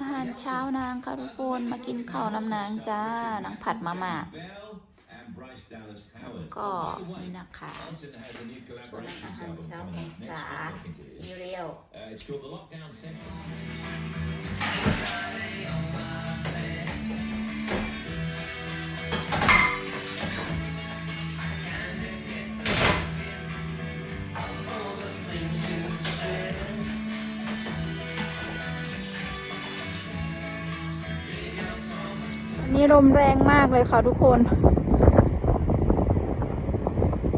อาหารเช้านางค่ะทุกคนมากินข้าวน้ำนางจ้านางผัดมาม่าก็นี่นะคะส่วนอาหารเช้าของสาซีเรียล นี้ลมแรงมากเลยค่ะทุกคน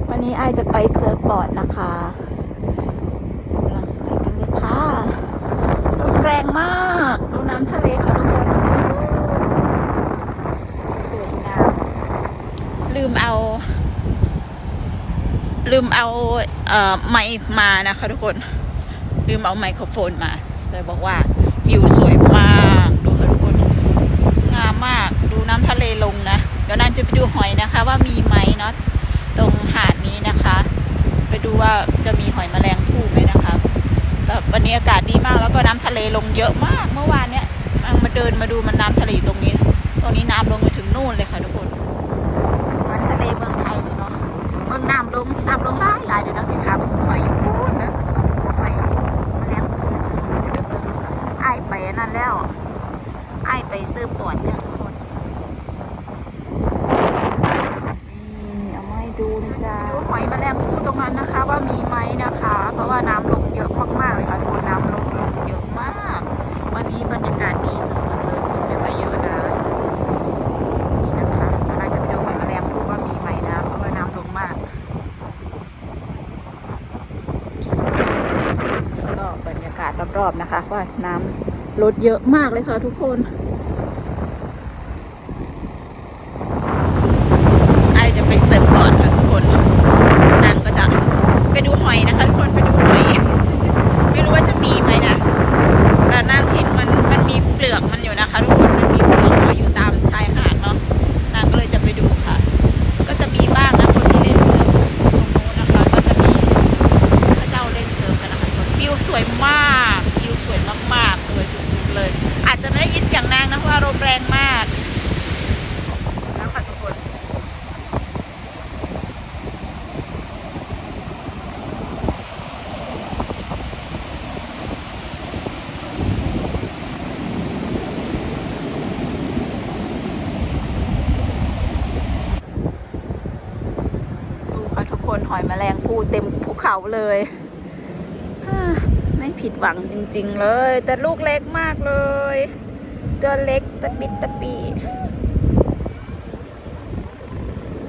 วันนี้ไอายจะไปเซิร์ฟบอร์ดนะคะกำลังไปกันเลยค่ะ ลมแรงมากดูน้ำทะเลค่ะทุกคนสวยงามลืมเอา ลืมเอาเอ่อไมค์มานะคะทุกคน ลืมเอาไมโครโฟนมาเลยบอกว่าวิวสวยมาก ดูค่ะทุกคน งามมากดู น้ำทะเลลงนะ เดี๋ยวนางจะไปดูหอยนะคะ ว่ามีไหมเนาะตรงหาดนี้นะคะ ไปดูว่าจะมีหอยแมลงภู่ไหมนะคะแต่วันนี้อากาศดีมากแล้วก็น้ำทะเลลงเยอะมาก เมื่อวานเนี้ยมาเดินมาดูมันน้ำทะเลอยู่ตรงนี้ ตรงนี้น้ำลงไปถึงนู่นเลยค่ะทุกคนมันทะเลเมืองไทยเลยเนาะเมืองน้ำลงน้ำลงหลายหลายเดี๋ยวนางสิขาเบิ่งหอยอยู่พูนนะหอยแมลงภู่ตรงนี้นาจะไปเบิ่งไอ้ไปนั่นแล้วไอายไปซื้อปวดจ้ะทุกคน นี่เอามาให้ดูนะจ๊ะดูหอยแมลงภู่ต รงนั้นนะคะว่ามีไหมนะคะ เพราะว่าน้ำลงเยอะมากๆเลยค่ะทุกคนน้ำลงลงเยอะมาก วันนี้บรรยากาศดีสุดๆเลยคนไม่ค่อยเยอะนะนี่นะคะเราจะไปดูหอยแมลงภู่ว่ามีไหมนะเพราะว่าน้ำลงมากก็บรรยากาศรอบๆนะคะว่าน้ำลดเยอะมากเลยค่ะทุกคน ไอจะไปเสิร์ฟก่อนค่ะทุกคน นางก็จะไปดูหอยนะคะทุกคนไปดูหอย ไม่รู้ว่าจะมีไหมนะแต่นางเห็นมันมันมีเปลือกมันอยู่นะคะ ทุกคนมันมีเปลือกเขาอยู่ตามชายหาดเนาะนางก็เลยจะไปดูค่ะ ก็จะมีบ้างนะคนที่เล่นเซิร์ฟตรงนู้นนะคะ ก็จะมีพระเจ้าเล่นเซิร์ฟกันนะคะทุกคนวิวสวยมากวิวสวยมากๆสวยสุดๆเลย อาจจะไม่ได้ยินเสียงนางนะเพราะว่าลมแรงมากแล้วค่ะทุกคน ดูค่ะทุกคนหอยแมลงภู่ เขาเลยไม่ผิดหวังจริง ๆ เลย แต่ลูกเล็กมากเลย ตัวเล็กตะปิดตะปี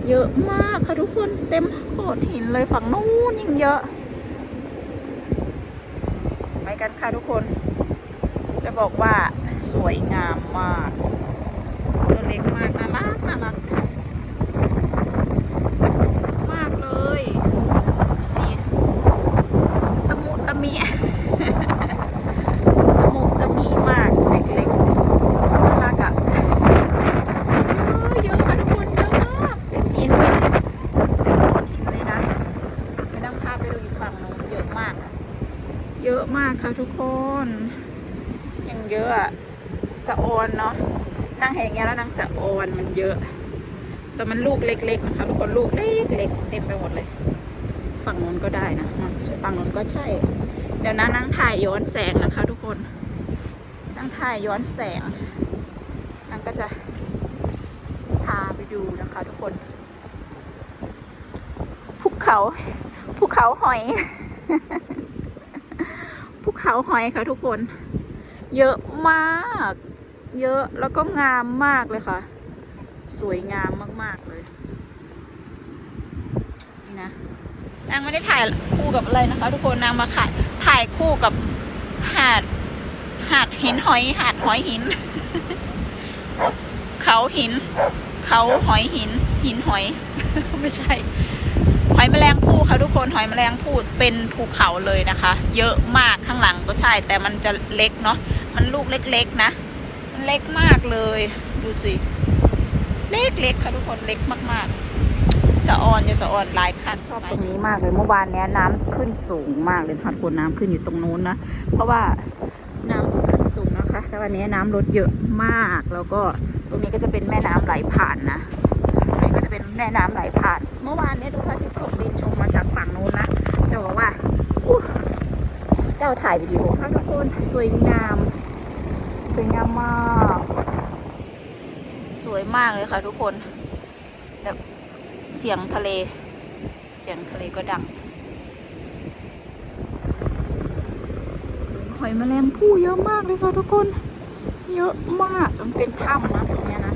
เยอะมากค่ะทุกคนเต็มโขดหินเลยฝั่งนู้นยิ่งเยอะ ไปกันค่ะทุกคน จะบอกว่าสวยงามมาก ตัวเล็กมากน่ารักน่ารัก มากเลยสีตะ มุตะมิตะมุตะมิมากเล็กๆน่ารักอะเยอะเยอะค่ะทุกคนเยอะมากเต็มหินเลยเต็มโขดหินเลยนะไปนั่งพาไปดูอีกฝั่งนู้นเยอะมากอะเยอะมากค่ะทุกคนยังเยอะอะสะออนเนาะนั่งแหงเงี้ยแล้วนั่งสะออนมันเยอะ แต่มันลูกเล็กๆนะคะทุกคนลูกเล็กๆเต็มไปหมดเลย ฝั่งนู้นก็ได้นะฝั่งนู้นก็ใช่ เดี๋ยวนะนั่งถ่ายย้อนแสงนะคะ ทุกคน นั่งถ่ายย้อนแสง นั่งก็จะพาไปดูนะคะ ทุกคน ภูเขาภูเขาหอยภูเขาหอยค่ะทุกคน เยอะมาก เยอะแล้วก็งามมากเลยค่ะ สวยงามมาก ๆ เลย นี่นะ นางไม่ได้ถ่ายคู่กับอะไรนะคะ ทุกคนนางมาถ่ายถ่ายคู่กับหาด หาดหินหอย หาดหอยหิน เขาหิน เขาหอยหิน หินหอย ไม่ใช่ หอยแมลงภู่ค่ะทุกคนหอยแมลงภู่เป็นภูเขาเลยนะคะ เยอะมากข้างหลังก็ใช่ แต่มันจะเล็กเนาะมันลูกเล็กๆนะมันเล็กมากเลย ดูสิ เล็กๆค่ะทุกคนเล็กมากๆ สะออนจะสะออนหลายคันชอบตรงนี้มากเลยเมื่อวานเนี้ยน้ำขึ้นสูงมากเลยค่ะทุกคนน้ำขึ้นอยู่ตรงนู้นนะเพราะว่าน้ำขึ้นสูงนะคะ แต่วันนี้น้ำลดเยอะมากแล้วก็ตรงนี้ก็จะเป็นแม่น้ำไหลผ่านนะตรงนี้ก็จะเป็นแม่น้ำไหลผ่าน เมื่อวานเนี้ดูพระอาทิตย์ตกดินชมมาจากฝั่งนู้นนะจะบอกว่าเจ้าถ่ายวิดีโอค่ะทุกคนสวยงาม สวยงามมาก สวยมากเลยค่ะทุกคน เสียงทะเล เสียงทะเลก็ดัง หอยแมลงภู่เยอะมากเลยค่ะทุกคน เยอะมาก มันเป็นถ้ำนะตรงนี้นะ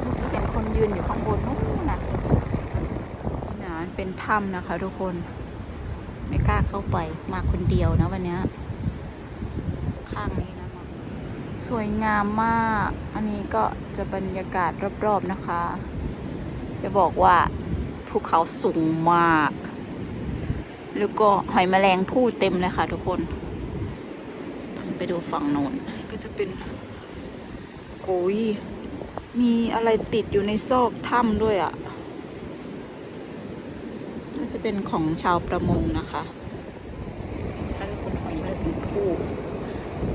เมื่อกี้เห็นคนยืนอยู่ข้างบนนู้นนะนี่นะมันเป็นถ้ำนะคะทุกคน ไม่กล้าเข้าไป มาคนเดียวนะวันนี้ ข้างนี้นะสวยงามมาก อันนี้ก็จะบรรยากาศรอบๆนะคะ จะบอกว่าภูเขาสูงมาก แล้วก็หอยแมลงภู่เต็มเลยค่ะทุกคนไปดูฝั่งโน้นก็จะเป็นโอ้ยมีอะไรติดอยู่ในซอกถ้ำด้วยอะ่ะน่าจะเป็นของชาวประมงนะคะถ้าทุกคนหอยแมลงภู่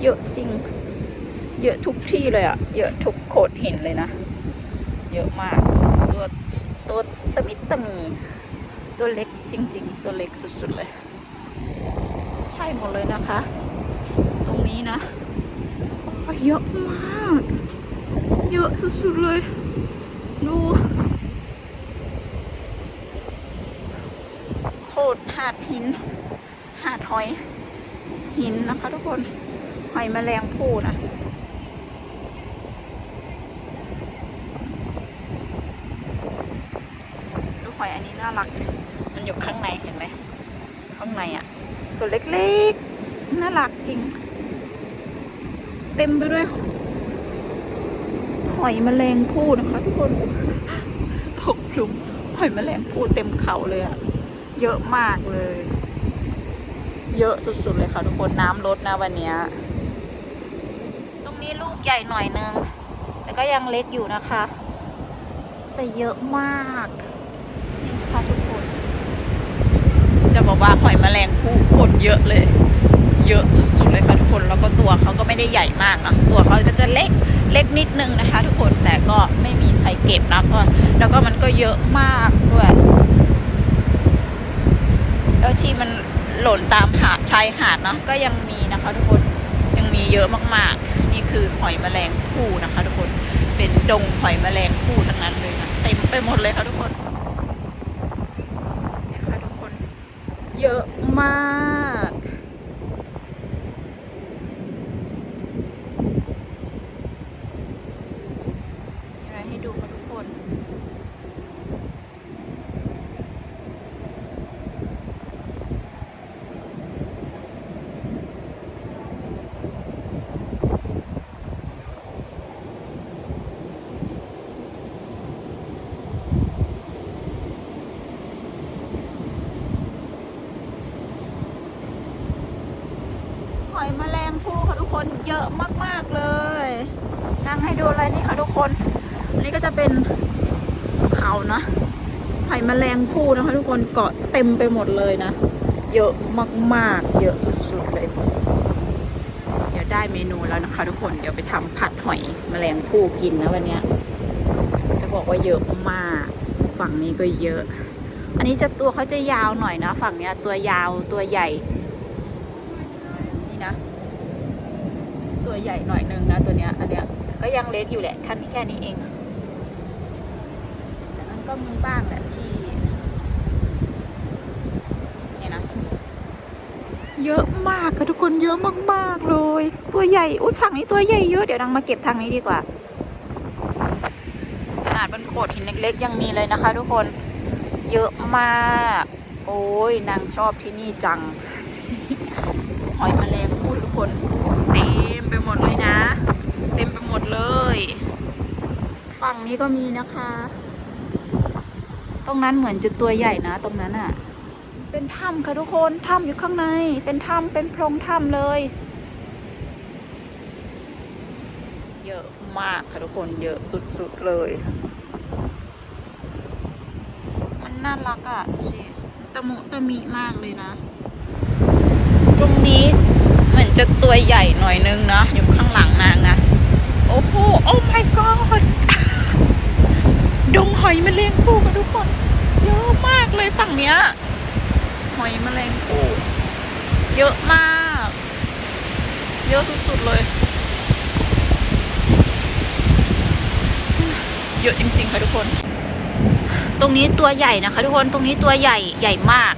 เยอะจริง เยอะทุกที่เลยอะ่ะ เยอะทุกโขดหินเลยนะ เยอะมาก ตัวตัวตะมิตะมี ตัวเล็กจริง ๆ ตัวเล็กสุดๆเลย ใช่หมดเลยนะคะ ตรงนี้นะโอ้ยเยอะมาก เยอะสุดๆเลย ดูโคตรหาดหิน หาดหอย หินนะคะทุกคน หอยแมลงภู่นะ ดูหอยอันนี้น่ารักจังมันอยู่ข้างในเห็นไหมข้างในอะตัวเล็กๆ น่ารักจริง เต็มไปด้วยหอยแมลงภู่นะคะทุกคนตกหลุมหอยแมลงภู่เต็มเขาเลยอะเยอะมากเลย เยอะสุดๆเลยค่ะทุกคนน้ำลดนะวันเนี้ยตรงนี้ลูกใหญ่หน่อยนึง แต่ก็ยังเล็กอยู่นะคะ แต่เยอะมากนี่ค่ะทุกคน จะบอกว่าหอยแมลงภู่คตรเยอะเลย เยอะสุดๆเลยค่ะทุกคนแล้วก็ตัวเขาก็ไม่ได้ใหญ่มากนะตัวเขาก็จะเล็กเล็กนิดนึงนะคะ ทุกคนแต่ก็ไม่มีใครเก็บนะก็แล้วก็มันก็เยอะมากด้วยแล้วที่มันหล่นตามหาชายหาดเนาะก็ยังมีนะคะทุกคนยังมีเยอะมากๆ นี่คือหอยแมลงภู่นะคะ ทุกคนเป็นดงหอยแมลงภู่ทั้งนั้นเลยนะเต็มไปหมดเลยค่ะทุกคนเนี่ยค่ะทุกคน เยอะมากมีอะไรให้ดูค่ะทุกคน หอยแมลงภู่ค่ะทุกคน เยอะมากๆเลยนั่งให้ดูอะไรนี่ค่ะทุกคนอันนี้ก็จะเป็นภูเขานะหอยแมลงภู่นะคะทุกคนเกาะเต็มไปหมดเลยนะ เยอะมากๆ เยอะสุดๆเลย เดี๋ยวได้เมนูแล้วนะคะ ทุกคนเดี๋ยวไปทำผัดหอยแมลงภู่กินนะวันนี้จะบอกว่าเยอะมาก ฝั่งนี้ก็เยอะ อันนี้จะตัวเขาจะยาวหน่อยนะ ฝั่งเนี้ยตัวยาวตัวใหญ่ นี่นะ ตัวใหญ่หน่อยนึงนะตัวเนี้ยอันเนี้ยก็ยังเล็กอยู่แหละคันนี้แค่นี้เอง แต่มันก็มีบ้างแหละที่เนี่ยนะเยอะมากค่ะทุกคนเยอะมากๆเลย ตัวใหญ่อุ้ยถังนี้ตัวใหญ่เยอะเดี๋ยวนังมาเก็บทางนี้ดีกว่า ขนาดบนโขดหินเล็กๆ ยังมีเลยนะคะ ทุกคนเยอะมาก โอ้ยนางชอบที่นี่จังหอยแมลงภู่ทุกคนเต็ม ไปหมดเลยนะ เต็มไปหมดเลย ฝั่งนี้ก็มีนะคะ ตรงนั้นเหมือนจะตัวใหญ่นะ ตรงนั้นอะ่ะ เป็นถ้ำค่ะทุกคนถ้ำอยู่ข้างใน เป็นถ้ำเป็นโพรงถ้ำเลย เยอะมากค่ะทุกคนเยอะสุดๆเลย มันน่ารักอะ่ะสิตะมุตะมิมากเลยนะ ตรงนี้ จะตัวใหญ่หน่อยนึงเนาะอยู่ข้างหลังนางนะ โอ้โห โอ้ my god ดงหอยแมลงภู่กันทุกคนเยอะมากเลยฝั่งเนี้ย หอยแมลงภู่เยอะมาก เยอะสุดๆเลย เยอะจริงๆค่ะทุกคน ตรงนี้ตัวใหญ่นะคะ ทุกคนตรงนี้ตัวใหญ่ใหญ่มาก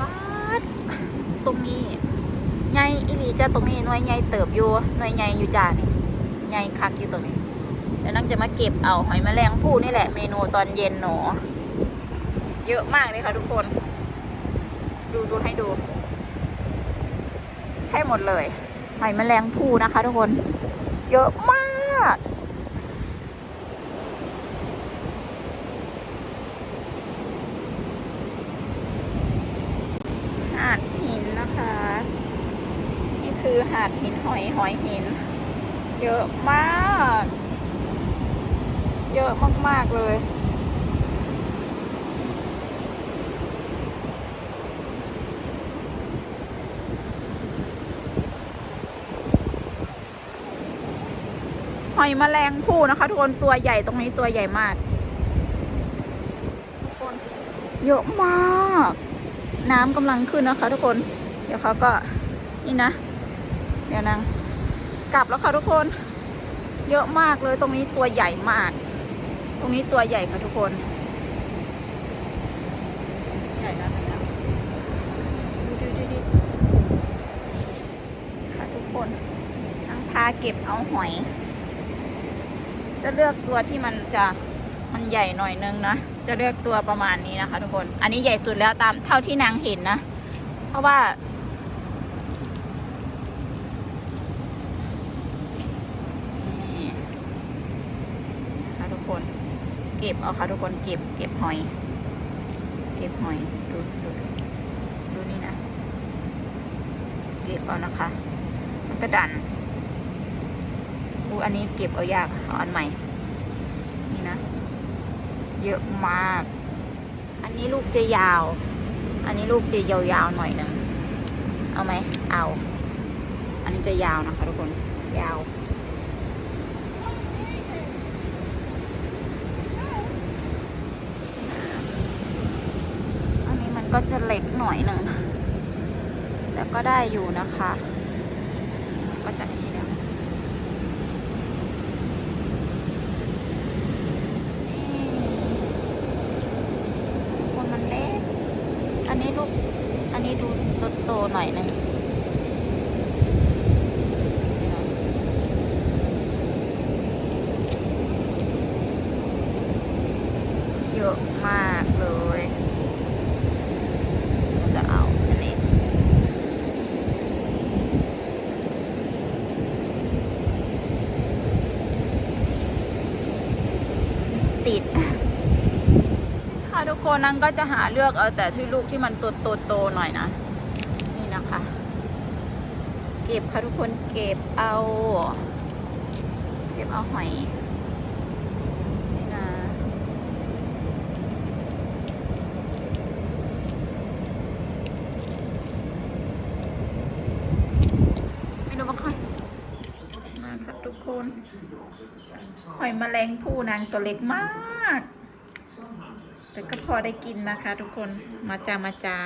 ป๊าดตรงนี้ใหญ่อีหลีจ้าตรงนี้หน่วยใหญ่เติบอยู่หน่วยใหญ่อยู่จ้านี่ใหญ่คักอยู่ตรงนี้เดี๋ยวนั่งจะมาเก็บเอาหอยแมลงภู่นี่แหละเมนูตอนเย็นหนูเยอะมากเลยค่ะทุกคน ดูดูให้ดู ใช่หมดเลยหอยแมลงภู่นะคะ ทุกคน เยอะมาก หาดหินนะคะ นี่คือหาดหินหอยหอยหิน เยอะมาก เยอะมาก ๆ เลย หอยแมลงภู่นะคะ ทุกคนตัวใหญ่ตรงนี้ตัวใหญ่มากทุกคนเยอะมาก น้ำกำลังขึ้นนะคะ ทุกคน เดี๋ยวเขาก็นี่นะ เดี๋ยวนางกลับแล้วค่ะทุกคน เยอะมากเลยตรงนี้ตัวใหญ่มาก ตรงนี้ตัวใหญ่ค่ะทุกคนใหญ่นะใหญ่นะดูดูดูดูค่ะทุกคนนางพาเก็บเอาหอย จะเลือกตัวที่มันจะมันใหญ่หน่อยนึงนะ จะเลือกตัวประมาณนี้นะคะ ทุกคน อันนี้ใหญ่สุดแล้วตามเท่าที่นางเห็นนะ เพราะว่า นี่นะคะทุกคน เก็บเอาค่ะทุกคนเก็บเก็บหอย เก็บหอยดูดูดูนี่นะเก็บเอานะคะแล้วก็ดันอูอันนี้เก็บเอายากเอาอันใหม่ นี่นะ เยอะมาก อันนี้ลูกจะยาว อันนี้ลูกจะยาวๆหน่อยหนึ่งเอาไหมเอา อันนี้จะยาวนะคะทุกคนยาว อันนี้มัน ก็จะเล็กหน่อยหนึ่งแต่ก็ได้อยู่นะคะ ก็จะนี่เดี๋ยวนี่คนมันเล็ก อันนี้ลูก อันนี้ดูโตๆหน่อยหนึงเยอะมากเลย จะเอาอันนี้ ติด ค่ะทุกค นนั่นก็จะหาเลือกเอาแต่ที่ลูกที่มันโตโตๆหน่อยนะ นี่นะคะ เก็บค่ะทุกคนเก็บเอา เก็บเอาหอยนี่นะไม่รู้ว่าใครมาครับทุกคน หอยแมลงภู่นางตัวเล็กมาก แต่ก็พอได้กินนะคะทุกคนมาจ้ามาจ้า